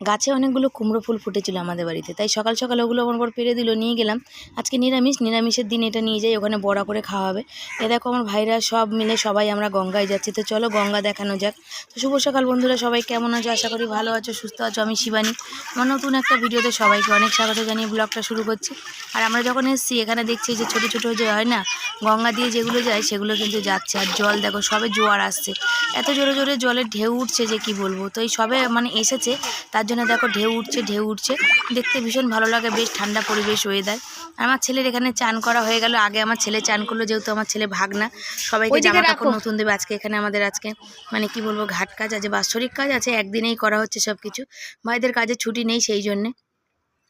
গাছে অনেকগুলো কুমড়ো ফুল ফুটেছিল আমাদের বাড়িতে, তাই সকাল সকাল ওগুলো আমার বর পেরে দিল, নিয়ে গেলাম। আজকে নিরামিষ, নিরামিষের দিন এটা নিয়ে যাই, ওখানে বড়া করে খাওয়া হবে। এ দেখো আমার ভাইরা সব মিলে সবাই আমরা গঙ্গায় যাচ্ছি, তো চলো গঙ্গা দেখানো যাক। তো শুভ সকাল বন্ধুরা, সবাই কেমন আছো? আশা করি ভালো আছো, সুস্থ আছো, আমি শিবানী। আমার নতুন একটা ভিডিওতে সবাইকে অনেক স্বাগত জানিয়ে ব্লগটা শুরু করছি। আর আমরা যখন এসেছি, এখানে দেখছি যে ছোটো ছোটো যে হয় না, গঙ্গা দিয়ে যেগুলো যায়, সেগুলো কিন্তু যাচ্ছে। আর জল দেখো, সবে জোয়ার আসছে। এত জোরে জোরে জলের ঢেউ উঠছে যে কি বলব? তো এই সবে মানে এসেছে, তার জন্য দেখো ঢেউ উঠছে ঢেউ উঠছে। দেখতে ভীষণ ভালো লাগে বেশ ঠান্ডা পরিবেশ ওয়েদার আমার ছেলের এখানে চান করা হয়ে গেল। আগে আমার ছেলে চান করল যেহেতু আমার ছেলে ভাগনা। সবাইকে জামা কাপড় নতুন দেবে আজকে এখানে আমাদের আজকে মানে কি বলব ঘাট কাজ আছে বাৎসরিক কাজ আছে একদিনেই করা হচ্ছে সব কিছু ভাইদের কাজে ছুটি নেই সেই জন্যে।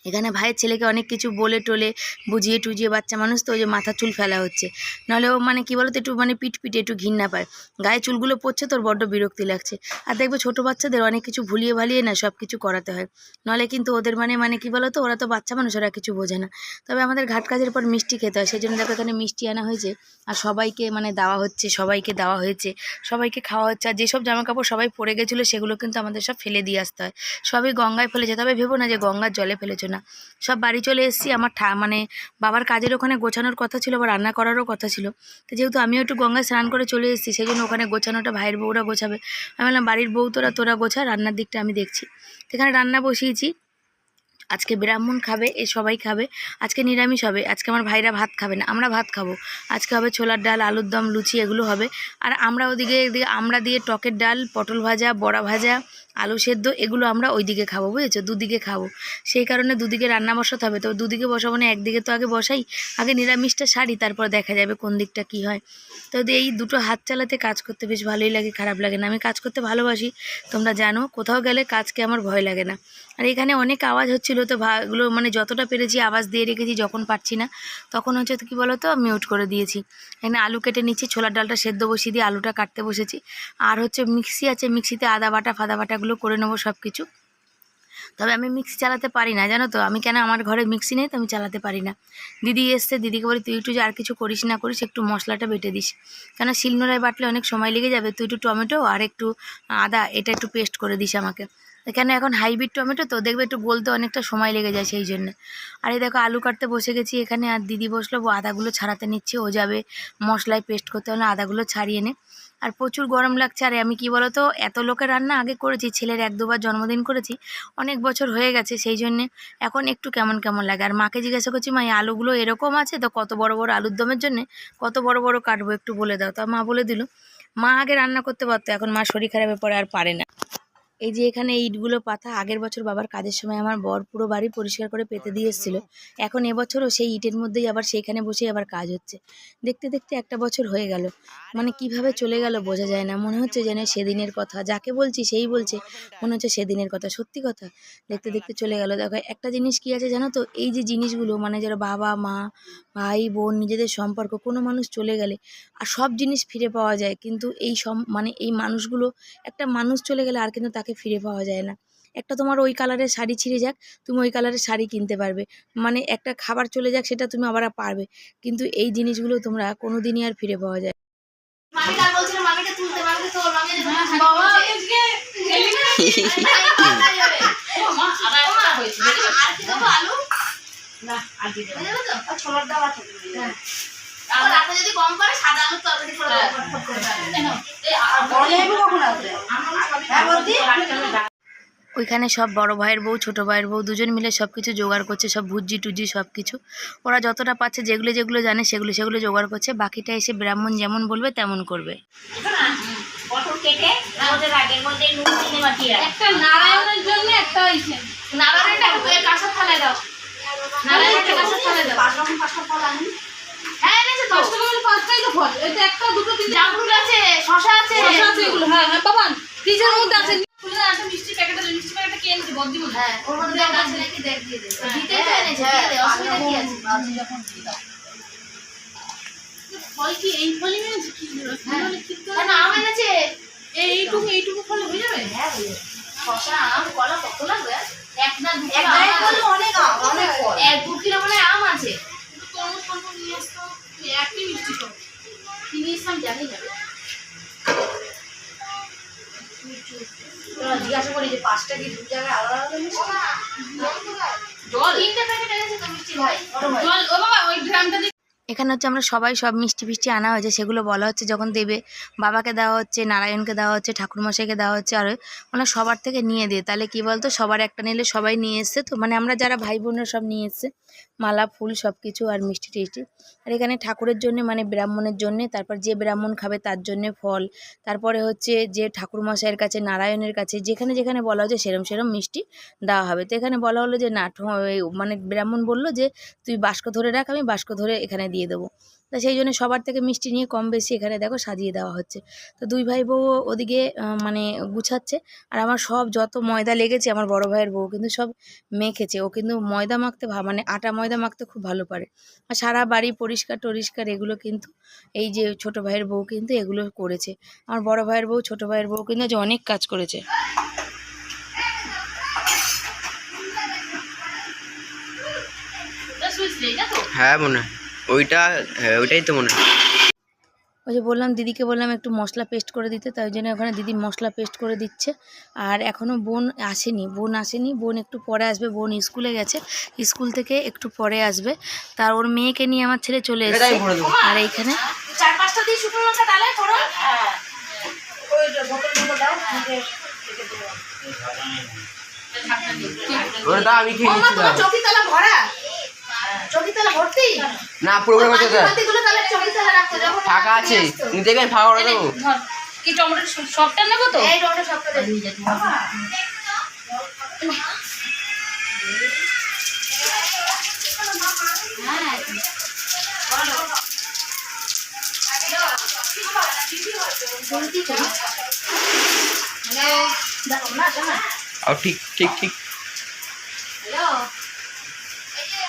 এখানে ভাইয়ের ছেলেকে অনেক কিছু বলে টোলে বুঝিয়ে টুজিয়ে বাচ্চা মানুষ তো ওই যে মাথা চুল ফেলা হচ্ছে। নাহলে ও মানে কি বলতো একটু মানে পিট পিটে একটু ঘৃণা পায়। গায়ে চুলগুলো পড়ছে তোর বড্ড বিরক্তি লাগছে। আর দেখবে ছোটো বাচ্চাদের অনেক কিছু ভুলিয়ে ভালিয়ে না সব কিছু করাতে হয়। নাহলে কিন্তু ওদের মানে মানে কি বলতো ওরা তো বাচ্চা মানুষ, ওরা কিছু বোঝে না। তবে আমাদের ঘাট কাজের পর মিষ্টি খেতে হয়। সেই জন্য দেখো এখানে মিষ্টি আনা হয়েছে। আর সবাইকে মানে দেওয়া হচ্ছে, সবাইকে দেওয়া হয়েছে। সবাইকে খাওয়া হচ্ছে। আর যেসব জামা কাপড় সবাই পরে গেছিল সেগুলো কিন্তু আমাদের সব ফেলে দিয়ে আসতে হয়। সবই গঙ্গায় ফেলেছে। তবে ভেবো না যে গঙ্গার জলে ফেলেছো না। সব বাড়ি চলে এসেছি, আমার ঠা মানে বাবার কাজের ওখানে গোছানোর কথা ছিল বা রান্না করারও কথা ছিল। তো যেহেতু আমিও একটু গঙ্গায় স্নান করে চলে এসেছি, সেই জন্য ওখানে গোছানোটা ভাইয়ের বউরা গোছাবে। আমি বললাম, বাড়ির বউ তোরা তোরা গোছা, রান্নার দিকটা আমি দেখছি। তো এখানে রান্না বসিয়েছি। আজকে ব্রাহ্মণ খাবে, এ সবাই খাবে, আজকে নিরামিষ হবে, আজকে আমার ভাইরা ভাত খাবে না, আমরা ভাত খাব। আজকে হবে ছোলার ডাল, আলুর দম, লুচি, এগুলো হবে। আর আমরা ওদিকে আমরা দিয়ে টকের ডাল, পটল ভাজা, বড়া ভাজা আলু সেদ্ধ, এগুলো আমরা ওইদিকে খাব, বুঝেছ? দুদিকে খাব। সেই কারণে দুদিকে রান্না বসাতে হবে। তো দুদিকে বসাবো না, একদিকে তো আগে বসাই, আগে নিরামিষটা সারি, তারপর দেখা যাবে কোন দিকটা কি হয়। তো এই দুটো হাত চালাতে কাজ করতে বেশ ভালোই লাগে, খারাপ লাগে না। আমি কাজ করতে ভালোবাসি, তোমরা জানো, কোথাও গেলে কাজকে আমার ভয় লাগে না। আর এখানে অনেক আওয়াজ হচ্ছিল, তো ভা- এগুলো মানে যতটা পেরেছি আওয়াজ দিয়ে রেখেছি, যখন পারছি না, তখন হচ্ছে তো কী বলো তো মিউট করে দিয়েছি। এখানে আলু কেটে নিচ্ছি, ছোলার ডালটা সেদ্ধ বসিয়ে দিয়ে আলুটা কাটতে বসেছি। আর হচ্ছে মিক্সি আছে, মিক্সিতে আদা বাটা, ফাদা বাটাগুলো করে নেব সব কিছু তবে আমি মিক্সি চালাতে পারি না, জানো তো? আমি কেন আমার ঘরে মিক্সি নেই তো আমি চালাতে পারি না। দিদি এসছে, দিদিকে বলি, তুই একটু আর কিছু করিস না, করিস, একটু মশলাটা বেটে দিস। কেন শিলনোড়ায় বাটলে অনেক সময় লেগে যাবে। তুই একটু টমেটো আর একটু আদা, এটা একটু পেস্ট করে দিস আমাকে। এখানে এখন হাইব্রিড টমেটো, তো দেখবে একটু গলতে অনেকটা সময় লেগে যায় সেই জন্য। আর এই দেখো আলু কাটতে বসে গেছি এখানে, আর দিদি বসল আদাগুলো ছাড়াতে নিচ্ছে, ও যাবে মশলায় পেস্ট করতে হলে আদাগুলো ছাড়িয়ে নে। আর প্রচুর গরম লাগছে, আর আমি কি বলো তো এত লোকের রান্না আগে করেছি, ছেলের এক দুবার জন্মদিন করেছি, অনেক বছর হয়ে গেছে, সেই জন্যে এখন একটু কেমন কেমন লাগে। আর মাকে জিজ্ঞাসা করছি, মা, এই আলুগুলো এরকম আছে? তো কত বড় বড় আলুর দমের জন্যে কত বড় বড় কাটবো? একটু বলে দাও। তা মা বলে দিল, মা আগে রান্না করতে পারতো, এখন মা শরীর খারাপের পরে আর পারে না। এই যে এখানে ইটগুলো পাতা আগের বছর বাবার কাজের সময় আমার বর পুরো বাড়ি পরিষ্কার করে পেতে দিয়ে এসেছিল। এখন এবছরও সেই ইটের মধ্যেই আবার সেইখানে বসেই আবার কাজ হচ্ছে। দেখতে দেখতে একটা বছর হয়ে গেল। মানে কীভাবে চলে গেল বোঝা যায় না। মনে হচ্ছে যেন সেদিনের কথা। যাকে বলছি সেই বলছে। মনে হচ্ছে সেদিনের কথা। সত্যি কথা। দেখতে দেখতে চলে গেল। দেখো, একটা জিনিস কি আছে জানো তো? এই যে জিনিসগুলো মানে যারা বাবা, মা, ভাই, বোন নিজেদের সম্পর্ক, কোনো মানুষ চলে গেলে আর সব জিনিস ফিরে পাওয়া যায়। কিন্তু এই সম মানে এই মানুষগুলো, একটা মানুষ চলে গেলে আর কিন্তু তাকে ফিরে পাওয়া যায় না। একটা তোমার ওই কালারের শাড়ি ছিঁড়ে যাক তুমি ওই কালারের শাড়ি কিনতে পারবে। মানে একটা খাবার চলে যাক সেটা তুমি আবার পারবে। কিন্তু এই জিনিসগুলো তোমরা কোনো দিনই আর ফিরে পাওয়া যায় তোল মামিকে বাবা আজকে আর না তো? ছোলার আছে রাতে যদি কম করে সাদা আলুর তরকারি করে দেবো ফটফট করে এই আর বড় লেবু কখন আসবে আমরা সবই হ্যাঁ বলছি ওইখানে সব বড় ভাইয়ের বউ ছোট ভাইয়ের বউ দুজন মিলে সব কিছু জোগাড় করছে সব ভুজি টুজি সব কিছু ওরা যতটা পাচ্ছে যেগুলো যেগুলো জানে সেগুলো সেগুলো জোগাড় করছে। বাকিটা এসে ব্রাহ্মণ যেমন বলবে তেমন করবে। পটল কেটে আমাদের আগের মধ্যে নুন চিনি মাখিয়ে রাখ। একটা নারায়ণের জন্য একটা নারায়ণটা থালায় দাও। নারায়ণটা কাঁসার থালায় দাও। পাঁচ রকম পাঁচটা ফল আনি হ্যাঁ এনেছে তো। পাঁচটা পাঁচটাই তো ফল। এটা একটা দুটো তিনটে। জামরুল আছে শশা আছে। শসা আছে এগুলো হ্যাঁ হ্যাঁ বাবান ফ্রিজের মধ্যে আছে। খুলে না একটা মিষ্টি প্যাকেট মিষ্টি প্যাকেটটা কে এনেছে? বদ্দি বলে। হ্যাঁ ওর মধ্যে আছে নাকি? দেখ দিয়ে দে। দিতে তো এনেছে দিয়ে দে অসুবিধা কি আছে? ফল কি এই ফলই এনেছে? কি হ্যাঁ। কি তো কেন আম এনেছে। এইটুকু এইটুকু ফল হয়ে যাবে? হ্যাঁ শশা আম কলা কত লাগবে? এক না দু এক গায়ে অনেক আম, অনেক ফল। এক দু কিলো মানে আম আছে। তরমুজ ফল নিয়ে জিজ্ঞাসা করি যে পাঁচটা কি দু জায়গায় আলাদা আলাদা জল তিনটা প্যাকেট জল ও বাবা, ওই ড্রামটা এখানে হচ্ছে আমরা সবাই সব মিষ্টি ফিষ্টি আনা হয়েছে, সেগুলো বলা হচ্ছে যখন দেবে। বাবাকে দেওয়া হচ্ছে, নারায়ণকে দেওয়া হচ্ছে, ঠাকুরমশাইকে দেওয়া হচ্ছে, আর ওনারা সবার থেকে নিয়ে দিয়ে। তাহলে কি বলতো, সবার একটা নিলে সবাই নিয়ে এসছে তো? মানে আমরা যারা ভাই বোনরা সব নিয়ে এসছে, মালা, ফুল, সব কিছু আর মিষ্টি টিষ্টি। আর এখানে ঠাকুরের জন্য মানে ব্রাহ্মণের জন্যে, তারপর যে ব্রাহ্মণ খাবে তার জন্যে ফল, তারপরে হচ্ছে যে ঠাকুরমশাইয়ের কাছে, নারায়ণের কাছে, যেখানে যেখানে বলা হচ্ছে সেরম সেরম মিষ্টি দেওয়া হবে। তো এখানে বলা হলো যে না মানে ব্রাহ্মণ বলল যে, তুই বাস্ক ধরে রাখ, আমি বাস্ক ধরে এখানে দিয়ে দেবো। তা সেই জন্য সবার থেকে মিষ্টি নিয়ে কম বেশি এখানে দেখো সাজিয়ে দেওয়া হচ্ছে। তো দুই ভাই বউ ওদিকে মানে গুছাচ্ছে। আর আমার সব যত ময়দা লেগেছে, আমার বড় ভাইয়ের বউ কিন্তু সব মেখেছে। ও কিন্তু ময়দা মাখতে মানে আটা ময়দা মাখতে খুব ভালো পারে। আর সারা বাড়ি পরিষ্কার টরিষ্কার এগুলো কিন্তু এই যে ছোট ভাইয়ের বউ কিন্তু এগুলো করেছে। আমার বড় ভাইয়ের বউ, ছোট ভাইয়ের বউ কিন্তু অনেক কাজ করেছে। হ্যাঁ মনে হয়। ওইটা হ্যাঁ ওইটাই তো মনে হয়। ওই যে বললাম দিদিকে বললাম একটু মশলা পেস্ট করে দিতে তাই জন্য ওখানে দিদি মশলা পেস্ট করে দিচ্ছে। আর এখনও বোন আসেনি বোন আসেনি বোন একটু পরে আসবে বোন স্কুলে গেছে স্কুল থেকে একটু পরে আসবে। তার ওর মেয়েকে নিয়ে আমার ছেলে চলে এসেছে। আর এইখানে চার পাঁচটা দিয়ে শুকনো লঙ্কা ডালে করো। ওই বোতলগুলো দাও নিজে রেখে দেবো। ওটা আমি খেয়ে না পুরোপুরি যখন ফাঁকা আছে। তুমি দেখবেন ফাঁকা করে দেবো। কি টমেটো সবটা নেব তো? এই সবটা নিয়ে আর ঠিক ঠিক ঠিক হ্যালো না, একটা বড় বাটি দে না মা হ্যাঁ বড় বাটি এই তো এখানে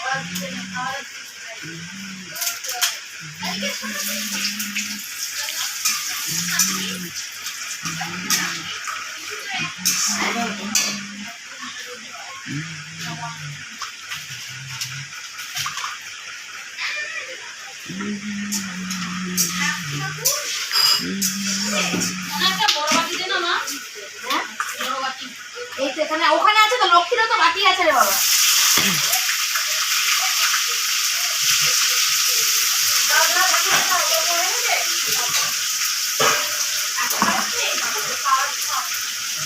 ওখানে আছে তো লক্ষ্মীরও তো বাকি আছে রে বাবা।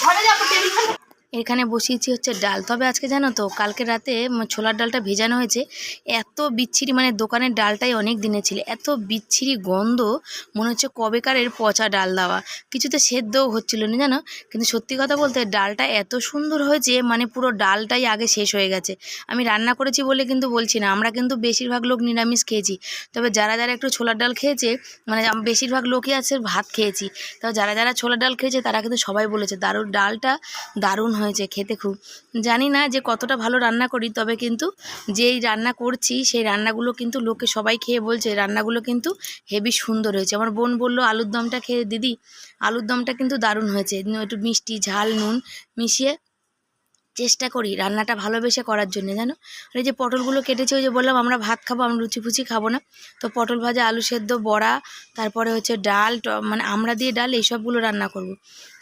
ঘরে যাব টেবিল খালি এখানে বসিয়েছি হচ্ছে ডাল। তবে আজকে জানো তো, কালকে রাতে ছোলার ডালটা ভেজানো হয়েছে। এত বিচ্ছিরি মানে দোকানের ডালটাই অনেক দিনে ছিল। এত বিচ্ছিরি গন্ধ, মনে হচ্ছে কবেকারের পচা ডাল দেওয়া। কিছুতে সেদ্ধও হচ্ছিল না জানো? কিন্তু সত্যি কথা বলতে ডালটা এত সুন্দর হয়েছে মানে পুরো ডালটাই আগে শেষ হয়ে গেছে। আমি রান্না করেছি বলে কিন্তু বলছি না, আমরা কিন্তু বেশিরভাগ লোক নিরামিষ খেয়েছি। তবে যারা যারা একটু ছোলার ডাল খেয়েছে মানে বেশিরভাগ লোকই আছে ভাত খেয়েছি। তবে যারা যারা ছোলার ডাল খেয়েছে, তারা কিন্তু সবাই বলেছে, দারুণ, ডালটা দারুণ খেতে খুব। জানি না যে কতটা ভালো রান্না করি, তবে কিন্তু যেই রান্না করছি, সেই রান্নাগুলো কিন্তু লোকে সবাই খেয়ে বলছে রান্নাগুলো কিন্তু হেভি সুন্দর হয়েছে। আমার বোন বলল, আলুর দমটা খেয়ে দিদি, আলুর দমটা কিন্তু দারুণ হয়েছে। একটু মিষ্টি, ঝাল, নুন মিশিয়ে চেষ্টা করি রান্নাটা ভালোবেসে করার জন্য, জানো? আর এই যে পটলগুলো কেটেছে, ওই যে বললাম আমরা ভাত খাব, আমরা লুচি ফুচি খাব না। তো পটল ভাজা, আলু সেদ্ধ, বড়া, তারপরে হচ্ছে ডাল মানে আমরা দিয়ে ডাল এইসবগুলো রান্না করব।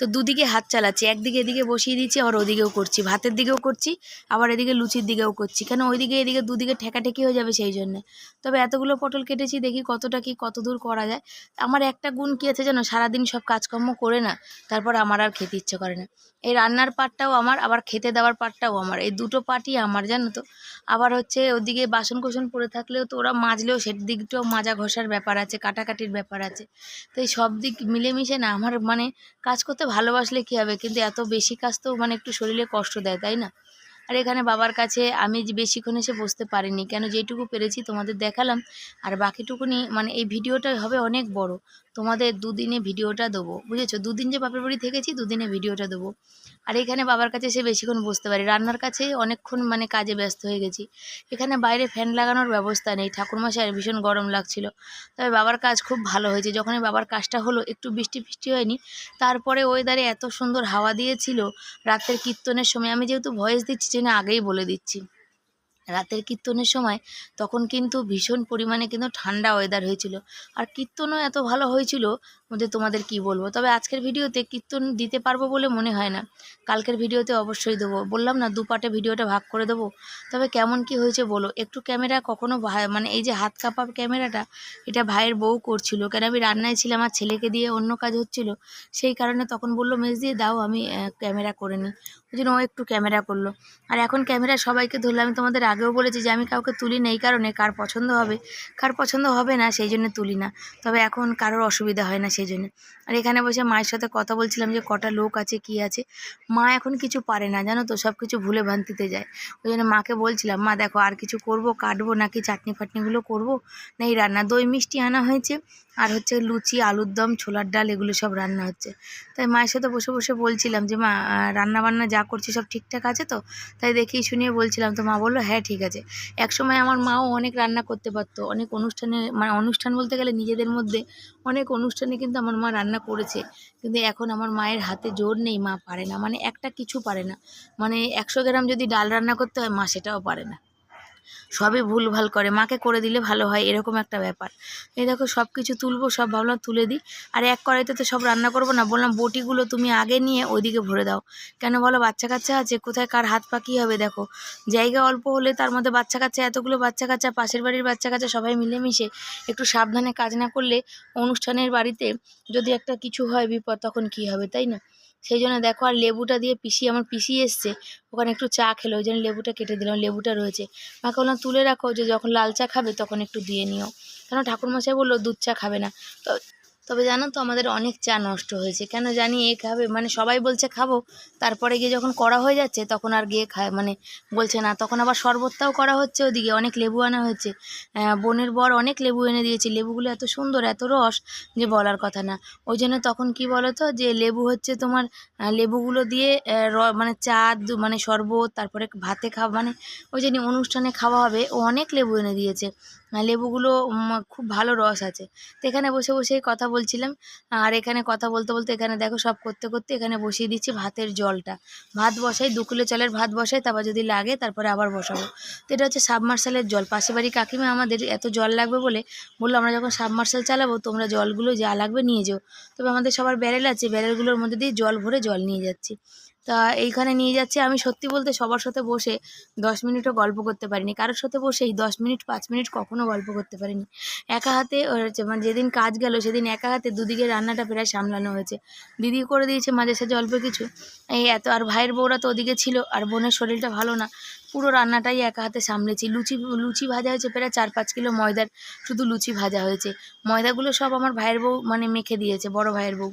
তো দুদিকে হাত চালাচ্ছি, একদিকে এদিকে বসিয়ে দিচ্ছি, আবার ওদিকেও করছি। ভাতের দিকেও করছি, আবার এদিকে লুচির দিকেও করছি। কেন ওইদিকে এদিকে দুদিকে ঠেকাঠেকি হয়ে যাবে সেই জন্যে। তবে এতগুলো পটল কেটেছি, দেখি কতটা কি, কত দূর করা যায়। আমার একটা গুণ কী আছে জানো? সারাদিন সব কাজকর্ম করে না, তারপর আমার আর খেতে ইচ্ছে করে না। এই রান্নার পাটটাও আমার, আবার খেতে দেওয়ার পাটটাও আমার। এই দুটো পাটই আমার, জানো তো। আবার হচ্ছে ওদিকে বাসন কোসন পড়ে থাকলেও তো ওরা মাজলেও সে দিকটাও মাজা ঘষার ব্যাপার আছে, কাটাকাটির ব্যাপার আছে। তো এই সব দিক মিলেমিশে না, আমার মানে কাজ করতে ভালোবাসলে কী হবে? কিন্তু এত বেশি কাজ তো মানে একটু শরীরে কষ্ট দেয়, তাই না? আর এখানে বাবার কাছে আমি বেশিক্ষণ এসে বসতে পারিনি, কেন যেটুকু পেরেছি তোমাদের দেখালাম। আর বাকিটুকুনি মানে এই ভিডিওটা হবে অনেক বড়। তোমাদের দুদিনে ভিডিওটা দেবো, বুঝেছ? দুদিন যে বাপের বাড়ি থেকেছি, দুদিনে ভিডিওটা দেবো। আর এখানে বাবার কাছে এসে বেশিক্ষণ বসতে পারি, রান্নার কাছে অনেকক্ষণ মানে কাজে ব্যস্ত হয়ে গেছি। এখানে বাইরে ফ্যান লাগানোর ব্যবস্থা নেই ঠাকুরমশাইয়ের ভীষণ গরম লাগছিল। তবে বাবার কাজ খুব ভালো হয়েছে, যখনই বাবার কাজটা হলো, একটু বৃষ্টি ফিষ্টি হয়নি, তারপরে ওয়েদারে এত সুন্দর হাওয়া দিয়েছিল, রাতের কীর্তনের সময়। আমি যেহেতু ভয়েস দিচ্ছি সেটা আগেই বলে দিচ্ছি। রাতের কীর্তনের সময় তখন কিন্তু ভীষণ পরিমাণে কিন্তু ঠান্ডা ওয়েদার হয়েছিল। আর কীর্তনও এত ভালো হয়েছিল যে তোমাদের কি বলব? তবে আজকের ভিডিওতে কীর্তন দিতে পারব বলে মনে হয় না। কালকের ভিডিওতে অবশ্যই দেবো। বললাম না দুপাটে ভিডিওটা ভাগ করে দেবো। তবে কেমন কি হয়েছে বলো? একটু ক্যামেরা কখনো মানে এই যে হাত কাঁপা ক্যামেরাটা, এটা ভাইয়ের বউ করছিল। কেন আমি রান্নায় ছিলাম আমার ছেলেকে দিয়ে অন্য কাজ হচ্ছিল, সেই কারণে তখন বলল, মেজ দিয়ে দাও, আমি ক্যামেরা করে নিই। ওই জন্য ও একটু ক্যামেরা করল। আর এখন ক্যামেরা সবাইকে ধরলে, আমি তোমাদের আগেও বলেছি যে আমি কাউকে তুলি না, এই কারণে কার পছন্দ হবে, কার পছন্দ হবে না, সেই জন্য তুলি না। তবে এখন কারোর অসুবিধা হয় না সেই জন্য। আর এখানে বসে মায়ের সাথে কথা বলছিলাম যে কটা লোক আছে, কি আছে। মা এখন কিছু পারে না, জানো তো, সব কিছু ভুলে ভ্রান্তিতে যায়। ওই জন্য মাকে বলছিলাম, মা, দেখো, আর কিছু করব, কাটবো নাকি, চাটনি ফাটনিগুলো করব? না, এই রান্না, দই মিষ্টি আনা হয়েছে, আর হচ্ছে লুচি, আলুর দম, ছোলার ডাল, এগুলো সব রান্না হচ্ছে। তাই মায়ের সাথে বসে বসে বলছিলাম যে, মা রান্না বান্না যা করছি, সব ঠিকঠাক আছে তো? তাই দেখিয়ে শুনিয়ে বলছিলাম তো, মা বলল হ্যাঁ ঠিক আছে। এক সময় আমার মাও অনেক রান্না করতে পারতো, অনেক অনুষ্ঠানে মানে অনুষ্ঠান বলতে গেলে নিজেদের মধ্যে অনেক অনুষ্ঠানে কিন্তু আমার মা রান্না করেছে। কিন্তু এখন আমার মায়ের হাতে জোর নেই, মা পারে না মানে একটা কিছু পারে না। মানে একশো গ্রাম যদি ডাল রান্না করতে হয়, মা সেটাও পারে না। সবই ভুলভাল করে, মাকে করে দিলে ভালো হয়, এরকম একটা ব্যাপার। এই দেখো সব কিছু তুলবো, সব ভাবলাম তুলে দিই। আর এক কড়াইতে তো সব রান্না করব না, বললাম বটিগুলো তুমি আগে নিয়ে ওইদিকে ভরে দাও। কেন বলো, বাচ্চা কাচ্চা আছে, কোথায় কার হাত পা কী হবে দেখো। জায়গা অল্প হলে তার মধ্যে বাচ্চা কাচ্চা, এতগুলো বাচ্চা কাচ্চা, পাশের বাড়ির বাচ্চা কাচ্চা সবাই মিলেমিশে একটু সাবধানে কাজ না করলে অনুষ্ঠানের বাড়িতে যদি একটা কিছু হয় বিপদ, তখন কী হবে, তাই না? সেই জন্য দেখো আর লেবুটা দিয়ে পিসি আমার পিসি এসছে। ওখানে একটু চা খেলো, ওই জন্য লেবুটা কেটে দিলাম, লেবুটা রয়েছে। মাকে বললাম তুলে রাখো, যে যখন লাল চা খাবে তখন একটু দিয়ে নিও। কেন ঠাকুরমশাই বলল, দুধ চা খাবে না। তো তবে জানো তো আমাদের অনেক চা নষ্ট হয়েছে। কেন জানি এ খাবে? মানে সবাই বলছে খাব, তারপরে গিয়ে যখন করা হয়ে যাচ্ছে তখন আর গিয়ে খায় মানে বলছে না। তখন আবার শরবতটাও করা হচ্ছে ওদিকে, অনেক লেবু আনা হয়েছে। বোনের বর অনেক লেবু এনে দিয়েছে। লেবুগুলো এত সুন্দর, এত রস যে বলার কথা না। ওই জন্য তখন কি বলো তো যে লেবু হচ্ছে তোমার লেবুগুলো দিয়ে র- মানে চা মানে শরবত, তারপরে ভাতে খাওয়া মানে ওই জন্য অনুষ্ঠানে খাওয়া হবে, ও অনেক লেবু এনে দিয়েছে। লেবুগুলো খুব ভালো রস আছে। তো এখানে বসে বসেই কথা বলছিলাম। আর এখানে কথা বলতে বলতে এখানে দেখো সব করতে করতে এখানে বসিয়ে দিচ্ছি ভাতের জলটা। ভাত বসাই, দু কিলো চালের ভাত বসাই, তারপর যদি লাগে তারপরে আবার বসাবো। তো এটা হচ্ছে সাবমার্শালের জল। পাশে বাড়ি কাকিমা আমাদের এত জল লাগবে বলে বলল, আমরা যখন সাবমার্শাল চালাবো তোমরা জলগুলো যা লাগবে নিয়ে যেও। তবে আমাদের সবার ব্যারেল আছে, ব্যারেলগুলোর মধ্যে দিয়ে জল ভরে জল নিয়ে যাচ্ছি। তা এইখানে নিয়ে যাচ্ছে। আমি সত্যি বলতে সবার সাথে বসে দশ মিনিটও গল্প করতে পারিনি। কারোর সাথে বসে এই দশ মিনিট, পাঁচ মিনিট কখনো গল্প করতে পারিনি। একা হাতে হচ্ছে মানে যেদিন কাজ গেল সেদিন একা হাতে দুদিকে রান্নাটা প্রায় সামলানো হয়েছে। দিদি করে দিয়েছে মাঝে সাঝে অল্প কিছু। এই এত, আর ভাইয়ের বউরা তো ওদিকে ছিল, আর বোনের শরীরটা ভালো না। পুরো রান্নাটাই একা হাতে সামলেছি। লুচি লুচি ভাজা হয়েছে প্রায় চার পাঁচ কিলো ময়দার। শুধু লুচি ভাজা হয়েছে। ময়দাগুলো সব আমার ভাইয়ের বউ মানে মেখে দিয়েছে, বড় ভাইয়ের বউ।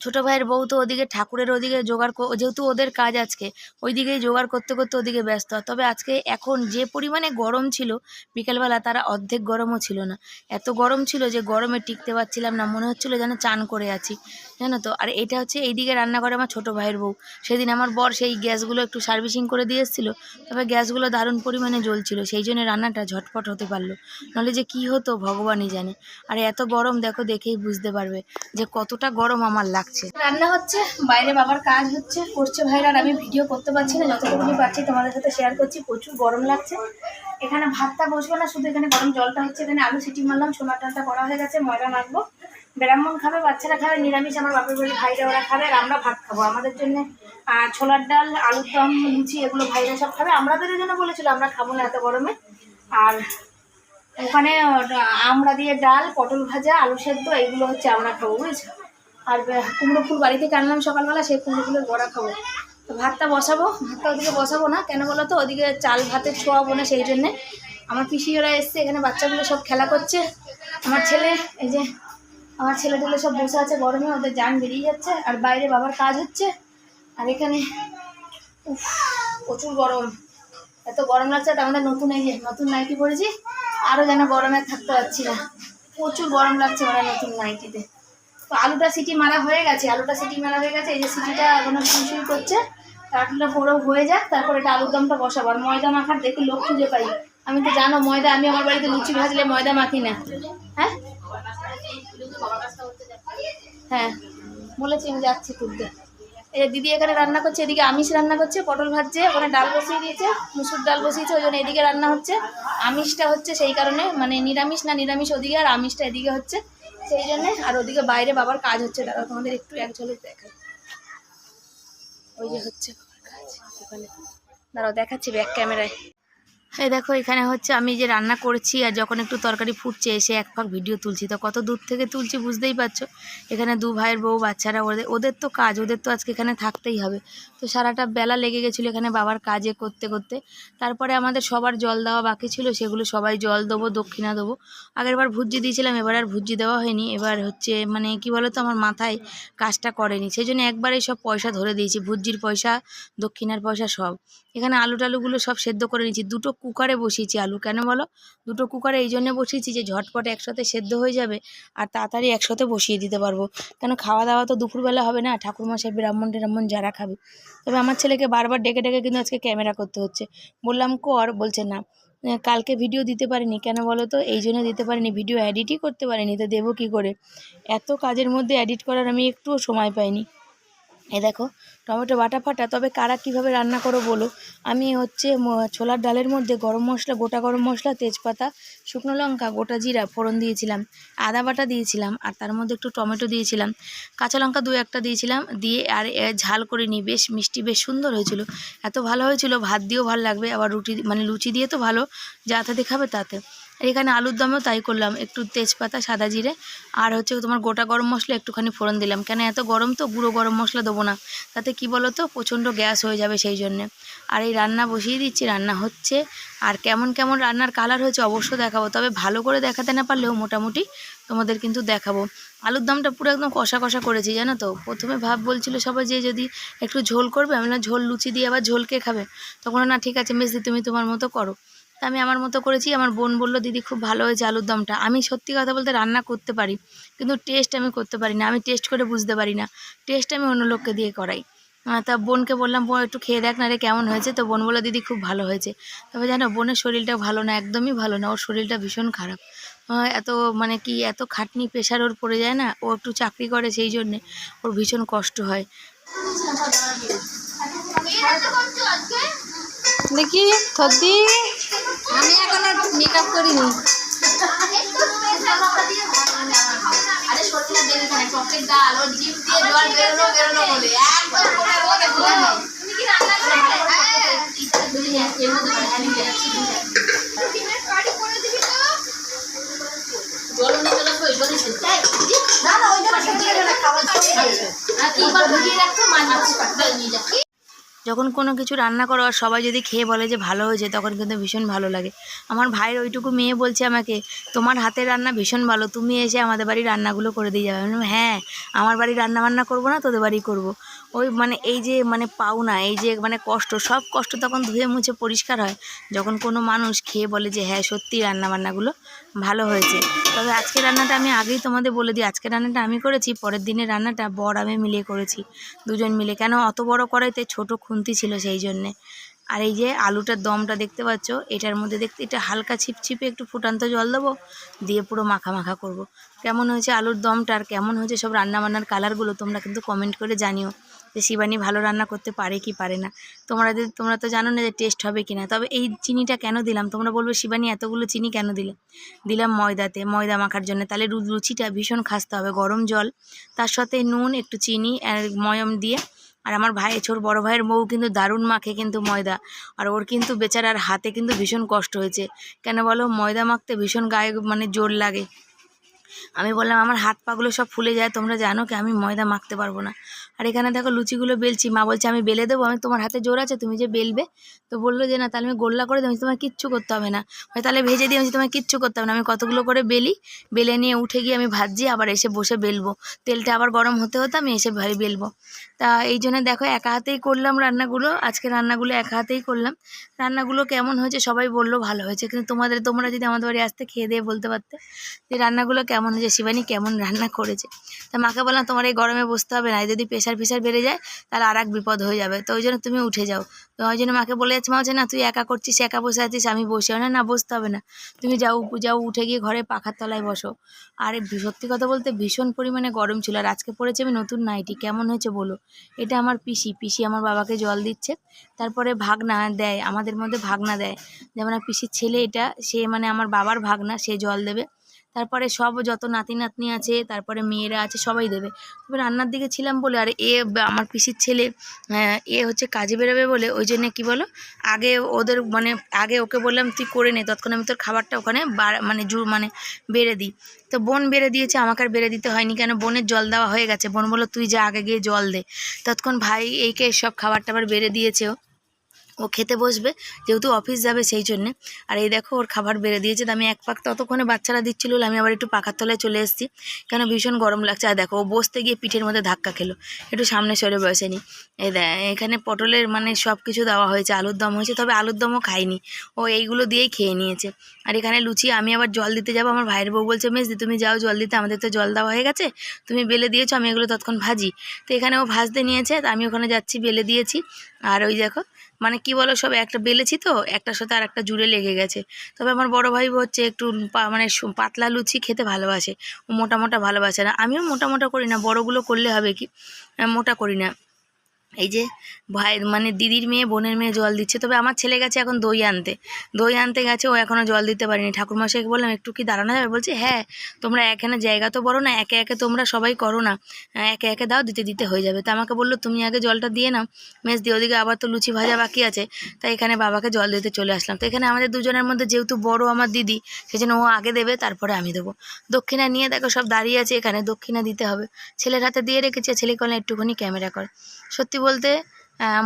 ছোটো ভাইয়ের বউ তো ওদিকে ঠাকুরের ওদিকে জোগাড় যেহেতু ওদের কাজ আজকে, ওইদিকেই জোগাড় করতে করতে ওদিকে ব্যস্ত। তবে আজকে এখন যে পরিমাণে গরম ছিল, বিকেলবেলা তারা অর্ধেক গরমও ছিল না। এত গরম ছিল যে গরমে টিকতে পারছিলাম না, মনে হচ্ছিল যেন চান করে আছি। জানো তো? আর এটা হচ্ছে এইদিকে রান্না করে আমার ছোটো ভাইয়ের বউ। সেদিন আমার বর সেই গ্যাসগুলো একটু সার্ভিসিং করে দিয়ে এসেছিল। তবে গ্যাসগুলো দারুণ পরিমাণে জ্বলছিল। সেই জন্য রান্নাটা ঝটপট হতে পারল। নাহলে যে কি হতো ভগবানই জানে। আর এত গরম দেখো, দেখেই বুঝতে পারবে যে কতটা গরম আমার লাগছে। রান্না হচ্ছে, বাইরে বাবার কাজ হচ্ছে, করছে ভাইরা, আর আমি ভিডিও করতে পারছি না যতটুকুনি পারছি তোমাদের সাথে শেয়ার করছি, প্রচুর গরম লাগছে। এখানে ভাতটা বসবো না, শুধু এখানে গরম জলটা হচ্ছে, এখানে আলু সিটি মারলাম টালটা করা হয়ে গেছে, ময়দা মাখবো। ব্রাহ্মণ খাবে, বাচ্চারা খাবে, নিরামিষ আমার বাপের বাড়ি ভাইরা ওরা খাবে, আর আমরা ভাত খাব। আমাদের জন্য ছোলার ডাল, আলুর দম, লুচি এগুলো ভাইরা সব খাবে। আমাদের জন্য বলেছিল, আমরা খাব না এত গরমে। আর ওখানে আমরা দিয়ে ডাল, পটল ভাজা, আলু সেদ্ধ, এগুলো হচ্ছে আমরা খাব, বুঝেছ? আর কুমড়ো ফুল বাড়ি থেকে আনলাম সকালবেলা, সেই কুমড়ো ফুলের বড়া খাব। তো ভাতটা বসাবো, ভাতটা ওদিকে বসাবো না, কেন বলো তো? ওদিকে চাল ভাতের ছোঁয়াবো না সেই জন্যে। আমার পিসি ওরা এসছে, এখানে বাচ্চাগুলো সব খেলা করছে। আমার ছেলে, এই যে আমার ছেলে সব বসে আছে গরমে, ওদের যান বেরিয়ে যাচ্ছে, আর বাইরে বাবার কাজ হচ্ছে, আর এখানে প্রচুর গরম। এত গরম লাগছে আর আমাদের নতুন এই নতুন নাইটি পরেছি, আরও যেন গরমে থাকতে পারছি না। প্রচুর গরম লাগছে মানে নতুন নাইটিতে। তো আলুটা সিটি মারা হয়ে গেছে, আলুটা সিটি মারা হয়ে গেছে, এই যে সিটিটা এখনও সুই করছে আলুটা পুরো হয়ে যাক, তারপর এটা আলুর দমটা বসাবো, আর ময়দা মাখার দেখে লোক খুঁজে পাই। আমি তো জানো ময়দা, আমি আমার বাড়িতে লুচি ভাজলে ময়দা মাখি না। হ্যাঁ? হ্যাঁ। বলেছি আমি যাচ্ছি তুলতে। এই যে দিদি এখানে রান্না করছে, এদিকে আমিষ রান্না করছে, পটল ভাজছে, ওখানে ডাল বসিয়ে দিয়েছে, মুসুর ডাল বসিয়েছে, ওই জন্য এদিকে রান্না হচ্ছে। আমিষটা হচ্ছে সেই কারণে মানে নিরামিষ না নিরামিষ ওদিকে, আর আমিষটা এদিকে হচ্ছে। সেই জন্যে, আর ওদিকে বাইরে বাবার কাজ হচ্ছে। দাঁড়াও তোমাদের একটু এক ঝলক দেখাই ওই যে হচ্ছে বাবার কাজ। ওখানে দাঁড়াও, দেখাচ্ছি ব্যাক ক্যামেরায় এই দেখো, এখানে হচ্ছে আমি যে রান্না করছি আর যখন একটু তরকারি ফুটছে, এসে এক ফাঁক ভিডিও তুলছি। তো কত দূর থেকে তুলছি বুঝতেই পারছ? এখানে দু ভাইয়ের বউ, বাচ্চারা ওদের ওদের তো কাজ, ওদের তো আজকে এখানে থাকতেই হবে। তো সারাটা বেলা লেগে গেছিল এখানে বাবার কাজে করতে করতে। তারপরে আমাদের সবার জল দেওয়া বাকি ছিল, সেগুলো সবাই জল দেবো, দক্ষিণা দেবো। আগের বার ভুজি দিয়েছিলাম, এবার আর ভুজি দেওয়া হয়নি। এবার হচ্ছে মানে কি বলো তো আমার মাথায় কাজটা করেনি। সেই জন্য একবারেই সব পয়সা ধরে দিয়েছি, ভুজির পয়সা, দক্ষিণার পয়সা সব। এখানে আলু টালুগুলো সব সেদ্ধ করে নিয়েছি। দুটো কুকারে বসিয়েছি আলু। কেন বলো? দুটো কুকারে এই জন্যে বসিয়েছি যে ঝটপট একসাথে সেদ্ধ হয়ে যাবে আর তাড়াতাড়ি একসাথে বসিয়ে দিতে পারব। কেন খাওয়া দাওয়া তো দুপুরবেলা হবে না, ঠাকুরমশাই ব্রাহ্মণ টেরাম্মণ যারা খাবে। তবে আমার ছেলেকে বারবার ডেকে ডেকে কিন্তু আজকে ক্যামেরা করতে হচ্ছে। বললাম, কর, বলছে, না। কালকে ভিডিও দিতে পারিনি। কেন বলো তো? এই জন্য দিতে পারিনি, ভিডিও এডিটই করতে পারিনি। তো দেবো কী করে? এত কাজের মধ্যে এডিট করার আমি একটুও সময় পাইনি। এ দেখো, টমেটো বাটা ফাটা তবে কারা কীভাবে রান্না করো বলো? আমি হচ্ছে ছোলার ডালের মধ্যে গরম মশলা, গোটা গরম মশলা, তেজপাতা, শুকনো লঙ্কা, গোটা জিরা, ফোড়ন দিয়েছিলাম, আদা বাটা দিয়েছিলাম, আর তার মধ্যে একটু টমেটো দিয়েছিলাম, কাঁচা লঙ্কা দু একটা দিয়েছিলাম, দিয়ে আর ঝাল করে নিই বেশ মিষ্টি, বেশ সুন্দর হয়েছিল, এত ভালো হয়েছিল, ভাত দিয়েও ভালো লাগবে, আবার রুটি মানে লুচি দিয়ে তো ভালো যাতে খাবে তাতে। আর এখানে আলুর দমেও তাই করলাম, একটু তেজপাতা, সাদা জিরে, আর হচ্ছে তোমার গোটা গরম মশলা একটুখানি ফোড়ন দিলাম। কেন এত গরম তো? গুঁড়ো গরম মশলা দেবো না। তাতে কি বলো তো প্রচণ্ড গ্যাস হয়ে যাবে সেই জন্যে। আর এই রান্না বসিয়ে দিচ্ছি, রান্না হচ্ছে। আর কেমন কেমন রান্নার কালার হয়েছে অবশ্য দেখাবো। তবে ভালো করে দেখাতে না পারলেও মোটামুটি তোমাদের কিন্তু দেখাবো। আলুর দমটা পুরো একদম কষা কষা করেছি, জানো তো? প্রথমে ভাব বলছিল সবাই যে যদি একটু ঝোল করবে, আমি না ঝোল লুচি দিয়ে আবার ঝোল কে খাবে? তখন না, ঠিক আছে মেসদি তুমি তোমার মতো করো। তা আমি আমার মতো করেছি। আমার বোন বলল দিদি খুব ভালো হয়েছে আলুর দমটা। আমি সত্যি কথা বলতে রান্না করতে পারি কিন্তু টেস্ট আমি করতে পারি না। আমি টেস্ট করে বুঝতে পারি না। টেস্ট আমি অন্য লোককে দিয়ে করাই। তা বোনকে বললাম বোন একটু খেয়ে দেখ না রে কেমন হয়েছে? তো বোন বলল দিদি খুব ভালো হয়েছে। তবে জানো বোনের শরীরটা ভালো না একদমই ভালো না। ওর শরীরটা ভীষণ খারাপ। এত মানে কি এত খাটনি প্রেশার ওর পড়ে যায় না ও একটু চাকরি করে সেই জন্যে ওর ভীষণ কষ্ট হয়। দেখি থদি আমি এখনও মেকআপ করিনি। হ্যাঁ যাচ্ছি খাবার আর কি? বার মাছ নিয়ে যা যখন কোনো কিছু রান্না করো আর সবাই যদি খেয়ে বলে যে ভালো হয়েছে, তখন কিন্তু ভীষণ ভালো লাগে। আমার ভাইয়ের ওইটুকু মেয়ে বলছে আমাকে, তোমার হাতের রান্না ভীষণ ভালো, তুমি এসে আমাদের বাড়ির রান্নাগুলো করে দিয়ে যাবে। হ্যাঁ আমার বাড়ির রান্না বান্না করব না, তোদের বাড়ি করব। ওই মানে এই যে মানে পাওনা, এই যে মানে কষ্ট, সব কষ্ট তখন ধুয়ে মুছে পরিষ্কার হয়। যখন কোনো মানুষ খেয়ে বলে যে হ্যাঁ সত্যি রান্না বান্নাগুলো ভালো হয়েছে। তবে আজকে রান্নাটা আমি আগেই তোমাদের বলে দিই আজকে রান্নাটা আমি করেছি, পরের দিনের রান্নাটা বর, আমি মিলিয়ে করেছি, দুজন মিলে। কেন? অত বড় কড়াইতে ছোট খুন্তি ছিল সেই জন্যে। আর এই যে আলুটার দমটা দেখতে পাচ্ছ, এটার মধ্যে দেখতে, এটা হালকা ছিপছিপে একটু ফুটান্ত জল দেবো, দিয়ে পুরো মাখা মাখা করব। কেমন হয়েছে আলুর দমটা আর কেমন হয়েছে সব রান্নাবান্নার কালারগুলো তোমরা কিন্তু কমেন্ট করে জানিও। যে শিবানী ভালো রান্না করতে পারে কি পারে না। তোমরা তোমরা তো জানো না যে টেস্ট হবে কি না তবে এই চিনিটা কেন দিলাম? তোমরা বলবে, শিবানী, এতগুলো চিনি কেন দিলে? দিলাম ময়দাতে। ময়দা মাখার জন্য। তাহলে রু- লুচিটা ভীষণ খাসতে হবে। গরম জল, তার সাথে নুন, একটু চিনি, আর ময়ম দিয়ে আর আমার ভাই, ছোট বড় ভাইয়ের বউ কিন্তু দারুণ মাখে কিন্তু ময়দা। আর ওর কিন্তু বেচারার হাতে কিন্তু ভীষণ কষ্ট হয়েছে। কেন বলো? ময়দা মাখতে ভীষণ গায়ে মানে জোর লাগে। আমি বললাম, আমার হাত পাগুলো সব ফুলে যায়, তোমরা জানো কি, আমি ময়দা মাখতে পারব না। আর এখানে দেখো লুচিগুলো বেলছি। মা বলছে, আমি বেলে দেবো, আমি তোমার হাতে জোর আছে, তুমি যে বেলবে। তো বলল যে, না, তাহলে আমি গোল্লা করে দেবো তোমার কিচ্ছু করতে হবে না। তাহলে ভেজে দিয়ে আমি তোমার কিচ্ছু করতে হবে না, আমি কতগুলো করে বেলি, বেলে নিয়ে উঠে গিয়ে আমি ভাজছি, আবার এসে বসে বেলবো। তেলটা আবার গরম হতে হতে আমি এসে ভাই বেলবো। তা এই জন্য দেখো একা হাতেই করলাম রান্নাগুলো, আজকে রান্নাগুলো একা হাতেই করলাম। রান্নাগুলো কেমন হয়েছে সবাই বলল, ভালো হয়েছে। কিন্তু তোমাদের, তোমরা যদি আমাদের বাড়ি আসতে খেয়ে দিয়ে বলতে পারতে যে, রান্নাগুলো কেমন হয়েছে, শিবানী কেমন রান্না করেছে। তা মাকে বললাম, তোমার এই গরমে বসতে হবে না যদি প্রেশার ফেশার বেড়ে যায়, তাহলে আর এক বিপদ হয়ে যাবে। তো ওই জন্য তুমি উঠে যাও। তো ওই জন্য মাকে বলে যাচ্ছে, মা বলছে, না, তুই একা করছিস, একা বসে আছিস, আমি বসে না না, বসতে হবে না। তুমি যাও যাও, উঠে গিয়ে ঘরে পাখার তলায় বসো। আর সত্যি কথা বলতে ভীষণ পরিমাণে গরম ছিল, আর আজকে পড়েছে আমি নতুন নাইটি, কেমন হয়েছে বলো? এটা আমার পিসি পিসি আমার বাবাকে জল দিচ্ছে, তারপরে ভাগনা দেয়, আমাদের মধ্যে ভাগনা দেয়। যেমন পিসির ছেলে এটা, সে মানে আমার বাবার ভাগনা, সে জল দেবে। তারপরে সব যত নাতি নাতনি আছে, তারপরে মেয়েরা আছে, সবাই দেবে। তবে রান্নার দিকে ছিলাম বলে, আর এ আমার পিসির ছেলে এ হচ্ছে কাজে বেরোবে বলে, ওই জন্যে কী বলো, আগে ওদের মানে আগে ওকে বললাম, তুই করে নে তৎক্ষণ আমি তোর খাবারটা ওখানে মানে জু মানে বেড়ে দিই। তো বোন বেড়ে দিয়েছে, আমাকে আর বেড়ে দিতে হয়নি, কেন বোনের জল দেওয়া হয়ে গেছে। বোন বলল, তুই যা, আগে গিয়ে জল দে। তৎক্ষণ ভাই এইকে সব খাবার টাবার বেড়ে দিয়েছে ও। ও খেতে বসবে, যেহেতু অফিস যাবে সেই জন্যে। আর এই দেখো, ওর খাবার বেড়ে দিয়েছে আমি এক পাক ততক্ষণে বাচ্চারা দিচ্ছিল আমি আবার একটু পাখার তলায় চলে এসেছি। কেন, ভীষণ গরম লাগছে। আর দেখো, ও বসতে গিয়ে পিঠের মধ্যে ধাক্কা খেলো। একটু সামনে সরে বসেনি। এই এখানে পটলের মানে সব কিছু দেওয়া হয়েছে, আলুর দম হয়েছে, তবে আলুর দমও খাইনি। ও এইগুলো দিয়েই খেয়ে নিয়েছে। আর এখানে লুচি, আমি আবার জল দিতে যাব। আমার ভাইয়ের বউ বলছে, মেজদি, তুমি যাও জল দিতে, আমাদের তো জল দেওয়া হয়ে গেছে। তুমি বেলে দিয়েছ, আমি এগুলো তৎক্ষণ ভাজি। তো এখানে ও ভাজতে নিয়েছে আমি ওখানে যাচ্ছি, বেলে দিয়েছি। আর ওই দেখো মানে কি বলো, সব একটা বেলেছি তো, একটার সাথে আর একটা জুড়ে লেগে গেছে। তবে আমার বড় ভাই হচ্ছে একটু মানে পাতলা লুচি খেতে ভালোবাসে। ও মোটা মোটা ভালোবাসে না। আমিও মোটা মোটা করি না, বড়গুলো করলে হবে কি? মোটা করি না। এই যে ভাই মানে দিদির মেয়ে, বোনের মেয়ে জল দিচ্ছে। তবে আমার ছেলে গেছে এখন দই আনতে। দই আনতে গেছে, ও এখনও জল দিতে পারেনি। ঠাকুরমশাইকে বললাম, একটু কি দাঁড়ানো যাবে? বলছে হ্যাঁ তোমরা এখানে জায়গা তো বড় না, একে একে তোমরা সবাই করো না। একে একে দাও, দিতে দিতে হয়ে যাবে। তো আমাকে বলল, তুমি আগে জলটা দিয়ে নাও। মেজ দিয়ে ওদিকে আবার তো লুচি ভাজা বাকি আছে। তাই এখানে বাবাকে জল দিতে চলে আসলাম। তো এখানে আমাদের দুজনের মধ্যে যেহেতু বড় আমার দিদি, সেজন্য ও আগে দেবে, তারপরে আমি দেবো। দক্ষিণা নিয়ে দেখো, সব দাঁড়িয়ে আছে এখানে, দক্ষিণা দিতে হবে। ছেলের হাতে দিয়ে রেখেছে ছেলে কলে একটুখানি ক্যামেরা কর। সত্যি বলতে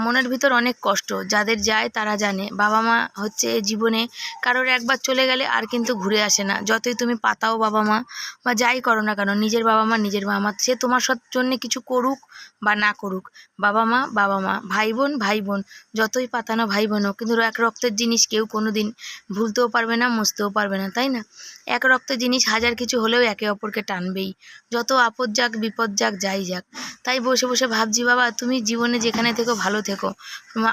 মনের ভিতর অনেক কষ্ট। যাদের যায় তারা জানে বাবা মা হচ্ছে জীবনে কারোর একবার চলে গেলে আর কিন্তু ঘুরে আসে না। যতই তুমি পাতাও বাবা মা বা যাই করো না কেন, নিজের বাবা মা নিজের বাবা মা সে তোমার জন্যে কিছু করুক বা না করুক। বাবা মা বাবা মা ভাই বোন ভাই বোন যতই পাতানো ভাই বোন হোক, কিন্তু এক রক্তের জিনিস কেউ কোনো দিন ভুলতেও পারবে না, মুছতেও পারবে না, তাই না? এক রক্তের জিনিস হাজার কিছু হলেও একে অপরকে টানবেই। যত আপদ যাক, বিপদ যাক, যাই যাক। তাই বসে বসে ভাবছি, বাবা, তুমি জীবনে যেখানে থেকো ভালো থেকো।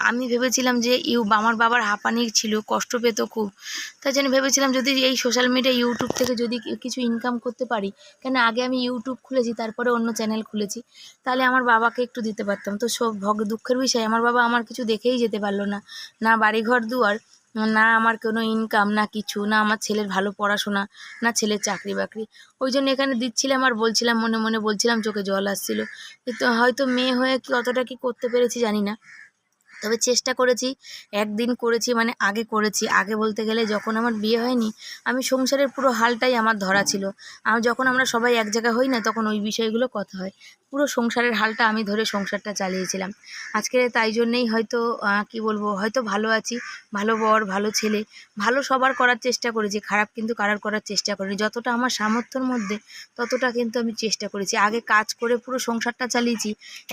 আমি ভেবেছিলাম যে ইউ, আমার বাবার হাঁপানি ছিল, কষ্ট পেত খুব। তাই জন্য ভেবেছিলাম যদি এই সোশ্যাল মিডিয়া ইউটিউব থেকে যদি কিছু ইনকাম করতে পারি, কেন আগে আমি ইউটিউব খুলেছি, তারপরে অন্য চ্যানেল খুলেছি, তাহলে আমার বাবাকে একটু দিতে পারতাম। তো সব ভগ, দুঃখের বিষয়, আমার বাবা আমার কিছু দেখেই যেতে পারল না। না বাড়িঘর দুয়ার না, আমার কোনো ইনকাম না কিছু, না আমার ছেলের ভালো পড়াশোনা, না ছেলের চাকরি বাকরি। ওই জন্য এখানে দিচ্ছিলাম আর বলছিলাম, মনে মনে বলছিলাম, চোখে জল আসছিল। কিন্তু হয়তো মেয়ে হয়ে কি অতটা কি করতে পেরেছি জানি না। তবে চেষ্টা করেছি, একদিন করেছি মানে আগে করেছি। আগে বলতে গেলে যখন আমার বিয়ে হয়নি, আমি সংসারের পুরো হালটাই আমার ধরা ছিল। আর যখন আমরা সবাই এক জায়গায় হই না, তখন ওই বিষয়গুলো কথা হয়। পুরো সংসারের হালটা আমি ধরে সংসারটা চালিয়েছিলাম। আজকে তাই জন্যেই হয়তো কি বলব, হয়তো ভালো আছি, ভালো বর, ভালো ছেলে, ভালো সবার করার চেষ্টা করেছি, খারাপ কিন্তু কারার করার চেষ্টা করিনি। যতটা আমার সামর্থ্যর মধ্যে, ততটা কিন্তু আমি চেষ্টা করেছি। আগে কাজ করে পুরো সংসারটা চালিয়েছি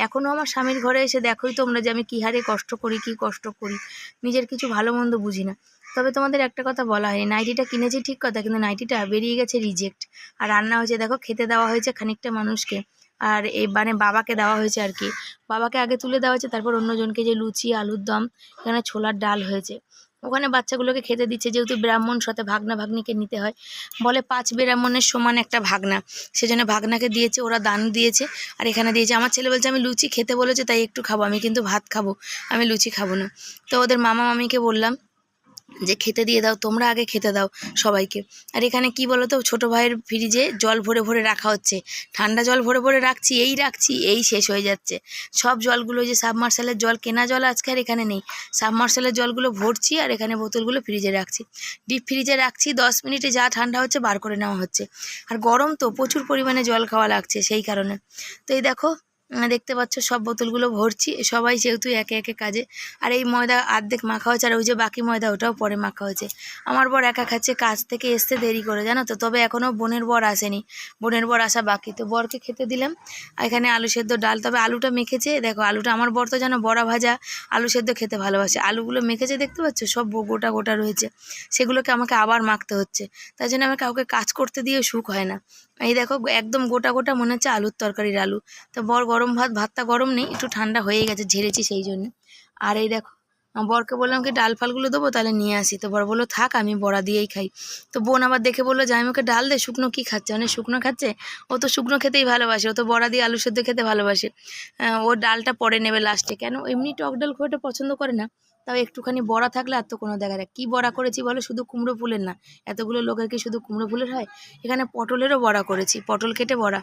এখনও আমার স্বামীর ঘরে এসে দেখোই তোমরা যে আমি কী হারে কষ্ট করি, কি কষ্ট করি, নিজের কিছু ভালো মন্দ বুঝি না। তবে তোমাদের একটা কথা বলা হয়নি, নাইটিটা কিনেছি ঠিক কথা, কিন্তু নাইটিটা বেরিয়ে গেছে রিজেক্ট আর রান্না হয়েছে, দেখো, খেতে দেওয়া হয়েছে খানিকটা মানুষকে। আর এই মানে বাবাকে দেওয়া হয়েছে আর কি। বাবাকে আগে তুলে দেওয়া হয়েছে, তারপর অন্যজনকে যে লুচি, আলুর দম, এখানে ছোলার ডাল হয়েছে। ওখানে বাচ্চাগুলোকে খেতে দিচ্ছে, যেহেতু ব্রাহ্মণ সাথে ভাগনা ভাগ্নিকে নিতে হয়। বলে পাঁচ ব্রাহ্মণের সমান একটা ভাগনা। সেজন্য ভাগনাকে দিয়েছে, ওরা দান দিয়েছে। আর এখানে দিয়েছে, আমার ছেলে বলছে, আমি লুচি খেতে বলেছে, তাই একটু খাব, আমি কিন্তু ভাত খাব, আমি লুচি খাব না। তো ওদের মামা মামিকে বললাম যে খেতে দিয়ে দাও, তোমরা আগে খেতে দাও সবাইকে। আর এখানে কি বলো তো ছোটো ভাইয়ের ফ্রিজে জল ভরে ভরে রাখা হচ্ছে। ঠান্ডা জল ভরে ভরে রাখছি, এই রাখছি, এই শেষ হয়ে যাচ্ছে। সব জলগুলো যে সাবমার্শালের জল, কেনা জল আজকে আর এখানে নেই। সাবমার্শালের জলগুলো ভরছি আর এখানে বোতলগুলো ফ্রিজে রাখছি। ডিপ ফ্রিজে রাখছি, দশ মিনিটে যা ঠান্ডা হচ্ছে বার করে নেওয়া হচ্ছে। আর গরম তো প্রচুর পরিমাণে জল খাওয়া লাগছে সেই কারণে। তো এই দেখো দেখতে পাচ্ছ সব বোতলগুলো ভরছি। সবাই যেহেতু একে একে কাজে, আর এই ময়দা অর্ধেক মাখা হয়েছে, আর ওই যে বাকি ময়দা ওটাও পরে মাখা হয়েছে। আমার বর একা খাচ্ছে, কাজ থেকে এসতে দেরি করে, জানো তো? তবে এখনও বোনের বর আসেনি। বোনের বর আসা বাকি। তো বরকে খেতে দিলাম। এখানে আলু সেদ্ধ ডাল, তবে আলুটা মেখেছে। দেখো, আলুটা আমার বর তো জানো বড়া ভাজা, আলু সেদ্ধ খেতে ভালোবাসে। আলুগুলো মেখেছে, দেখতে পাচ্ছ? সব গোটা গোটা রয়েছে। সেগুলোকে আমাকে আবার মাখতে হচ্ছে। তাই জন্য আমার কাউকে কাজ করতে দিয়ে সুখ হয় না। এই দেখো, একদম গোটা গোটা মনে হচ্ছে আলুর তরকারির আলু। তো বর ভাত, ভাতটা গরম নেই, একটু ঠান্ডা হয়ে গেছে, ঝেড়েছি সেই জন্য। আর এই দেখো বরকে বললাম কি, ডাল ফালগুলো দেবো, তাহলে নিয়ে আসি। তো বর বলল, থাক, আমি বড়া দিয়েই খাই। তো বোন আবার দেখে বলল যে আমি ওকে ডাল দে, শুকনো কী খাচ্ছে? মানে শুকনো খাচ্ছে? ও তো শুকনো খেতেই ভালোবাসে, ও তো বড়া দিয়ে আলু সেদ্ধ খেতে ভালোবাসে। ও ডালটা পরে নেবে লাস্টে। কেন? এমনি টক ডাল খুব একটা পছন্দ করে না। তাও একটুখানি বড়া থাকলে আর তো কোনো দেখা যায়। কী বড়া করেছি বলো? শুধু কুমড়ো ফুলের না। এতগুলো লোকের কি শুধু কুমড়ো ফুলের হয়? এখানে পটলেরও বড়া করেছি, পটল কেটে বড়া।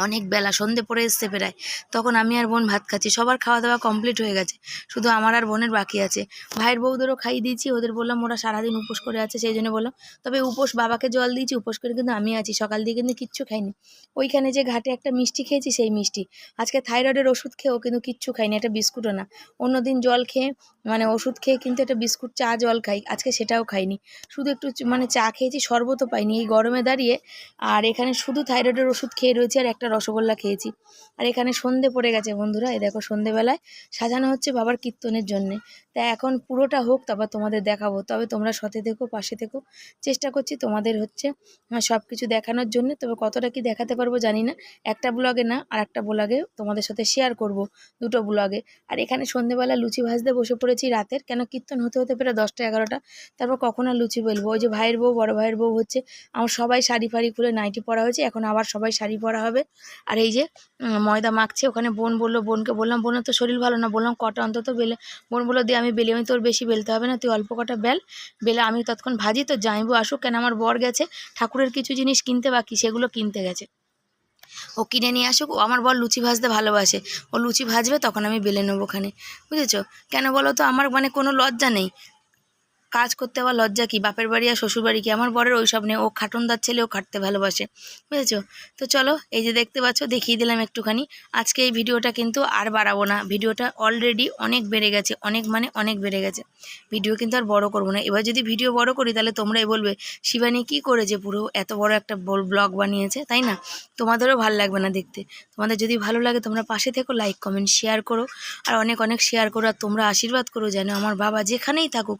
অনেক বেলা সন্ধে পড়ে এসছে প্রায়। তখন আমি আর বোন ভাত খাচ্ছি। সবার খাওয়া দাওয়া কমপ্লিট হয়ে গেছে। শুধু আমার আর বোনের বাকি আছে। ভাইয়ের বউদেরও খাইয়ে দিয়েছি। ওদের বললাম ওরা সারাদিন উপোস করে আছে, সেই জন্য বললাম, তবে উপোস বাবাকে জল দিয়েছি, উপোস করে কিন্তু আমি আছি। সকাল দিয়ে কিন্তু কিচ্ছু খাইনি। ওইখানে যে ঘাটে একটা মিষ্টি খেয়েছি, সেই মিষ্টি। আজকে থাইরয়েডের ওষুধ খেয়েও কিন্তু কিচ্ছু খাইনি, একটা বিস্কুটও না। অন্যদিন জল খেয়ে মানে ওষুধ খেয়ে কিন্তু একটা বিস্কুট, চা, জল খাই। আজকে সেটাও খাইনি। শুধু একটু মানে চা খেয়েছি, শরবতও পাইনি। এই গরমে দাঁড়িয়ে আর এখানে শুধু থাইরয়েডের ওষুধ খেয়ে রয়েছি আর একটা রসগোল্লা খেয়েছি। আর এখানে সন্ধে পড়ে গেছে বন্ধুরা এ দেখো সন্ধেবেলায় সাজানো হচ্ছে বাবার কীর্তনের জন্যে। তা এখন পুরোটা হোক, তারপর তোমাদের দেখাবো। তবে তোমরা সতে থেকো, পাশে থেকো। চেষ্টা করছি তোমাদের হচ্ছে সব কিছু দেখানোর জন্য। তবে কতটা কি দেখাতে পারব জানি না। একটা ব্লগে না, আর একটা ব্লগে তোমাদের সাথে শেয়ার করব দুটো ব্লগে আর এখানে সন্ধেবেলা লুচি ভাজতে বসে পড়েছি রাতের। কেন কীর্তন হতে হতে প্রায় দশটা এগারোটা। তারপর কখন আর লুচি বলব? ওই যে ভাইয়ের বউ, বড় ভাইয়ের বউ হচ্ছে, আমার সবাই শাড়ি ফাড়ি খুলে নাইটি পরা হয়েছে। এখন আবার সবাই শাড়ি পরা হবে। আর এই যে ময়দা মাখছে, ওখানে বোন বলল, বোনকে বললাম, বোনের তো শরীর ভালো না। বললাম, কটা অন্তত বেলে? বোন বলল, দিয়ে আমি বেলে, আমি তোর বেশি বেলতে হবে না, তুই অল্প কটা বেল। বেলে আমি তৎক্ষণ ভাজি তো জাইবু আসুক, কেন আমার বর গেছে, ঠাকুরের কিছু জিনিস কিনতে বাকি, সেগুলো কিনতে গেছে। ও কিনে নিয়ে আসুক, ও আমার বর লুচি ভাজতে ভালোবাসে, ও লুচি ভাজবে তখন আমি বেলে নেব ওখানে, বুঝেছ? কেন বলো তো, আমার মানে কোনো লজ্জা নেই। কাজ করতে আবার লজ্জা কি? বাপের বাড়ি আর শ্বশুর বাড়ি কি? আমার বরের ওই সব নেই। ও খাটনদার ছেলে, ও খাটতে ভালোবাসে। বুঝেছ? তো চলো, এই যে দেখতে পাচ্ছ, দেখিয়ে দিলাম একটুখানি। আজকে এই ভিডিওটা কিন্তু আর বাড়াবো না। ভিডিওটা অলরেডি অনেক বেড়ে গেছে। অনেক মানে অনেক বেড়ে গেছে। ভিডিও কিন্তু আর বড় করব না। এবার যদি ভিডিও বড় করি, তাহলে তোমরাই বলবে, শিবানী কী করেছে পুরো? এত বড় একটা ব্লগ বানিয়েছে, তাই না? তোমাদেরও ভালো লাগবে না দেখতে। তোমাদের যদি ভালো লাগে, তোমরা পাশে থেকো লাইক কমেন্ট শেয়ার করো। আর অনেক অনেক শেয়ার করো। আর তোমরা আশীর্বাদ করো যেন আমার বাবা যেখানেই থাকুক,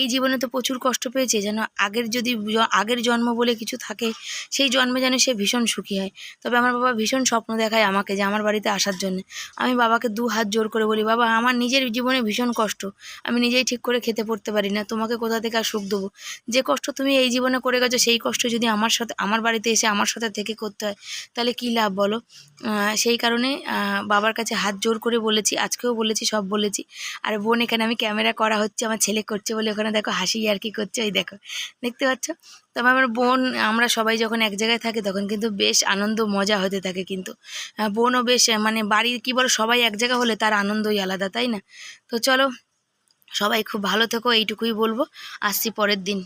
এই জীবনে তো প্রচুর কষ্ট পেয়েছে, যেন আগের যদি আগের জন্ম বলে কিছু থাকে, সেই জন্মে যেন সে ভীষণ সুখী হয়। তবে আমার বাবা ভীষণ স্বপ্ন দেখায় আমাকে যে আমার বাড়িতে আসার জন্য। আমি বাবাকে দু হাত জোর করে বলি, বাবা, আমার নিজের জীবনে ভীষণ কষ্ট। আমি নিজেই ঠিক করে খেতে পড়তে পারি না, তোমাকে কোথা থেকে আর সুখ দেবো? যে কষ্ট তুমি এই জীবনে করে গেছো, সেই কষ্ট যদি আমার সাথে, আমার বাড়িতে এসে আমার সাথে থেকে করতে হয়, তাহলে কী লাভ বলো? সেই কারণে বাবার কাছে হাত জোর করে বলেছি, আজকেও বলেছি, সব বলেছি। আর বোন এখানে আমি ক্যামেরা করা হচ্ছে, আমার ছেলে করছে বলে ওখানে দেখো হাসি আর কি করছে ওই দেখো, দেখতে পাচ্ছ? তবে আমার বোন, আমরা সবাই যখন এক জায়গায় থাকি তখন কিন্তু বেশ আনন্দ, মজা হতে থাকে কিন্তু। বোনও বেশ মানে বাড়ির কি বলো, সবাই এক জায়গা হলে তার আনন্দই আলাদা, তাই না? তো চলো, সবাই খুব ভালো থেকো, এইটুকুই বলব। আসছি পরের দিন।